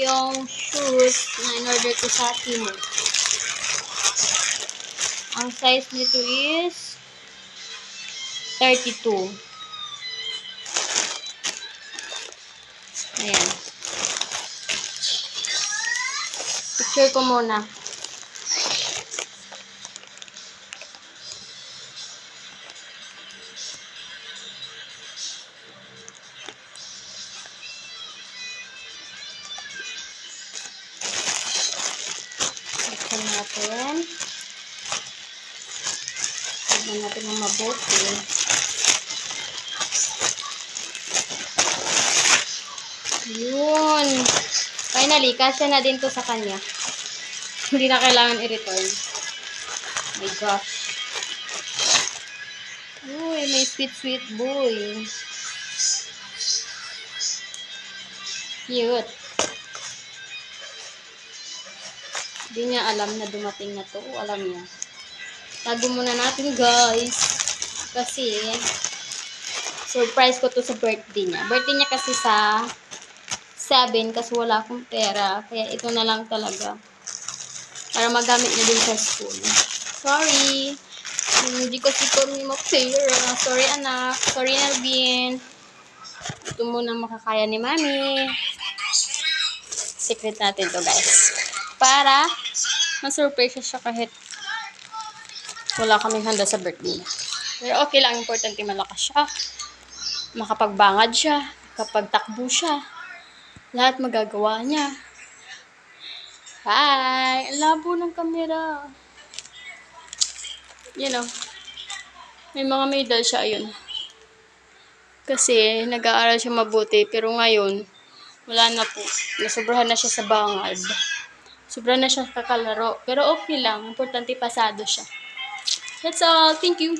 yung shoes na in-order ko sa Timo. Ang size nito is 32. Ayan. Picture ko muna. Buksan natin. Tignan natin ng mabuti. Yun. Finally, kasya na din to sa kanya. Hindi na kailangan i-return. My gosh. Uy, may sweet sweet boy. Cute. Hindi niya alam na dumating na to. Alam niya. Tago muna natin, guys. Kasi, surprise ko to sa birthday niya. Birthday niya kasi sa 7 kasi wala akong pera. Kaya ito na lang talaga. Para magamit niya din sa school. Sorry. Hindi kasi kami mapera. Sorry, anak. Sorry, Alvin. Ito muna makakaya ni Mami. Secret natin to, guys. Para ma-surprise siya kahit wala kaming handa sa birthday niya. Pero okay lang, importante malakas siya. Makapagbangad siya. Kapag takbo siya. Lahat magagawa niya. Hi! Labo ng kamera. You know, may mga medal siya, ayun. Kasi nag-aaral siya mabuti, pero ngayon, wala na po. Nasobrahan na siya sa bangad. Sobra na siya kakalaro. Pero okay lang. Importante pasado siya. That's all. Thank you.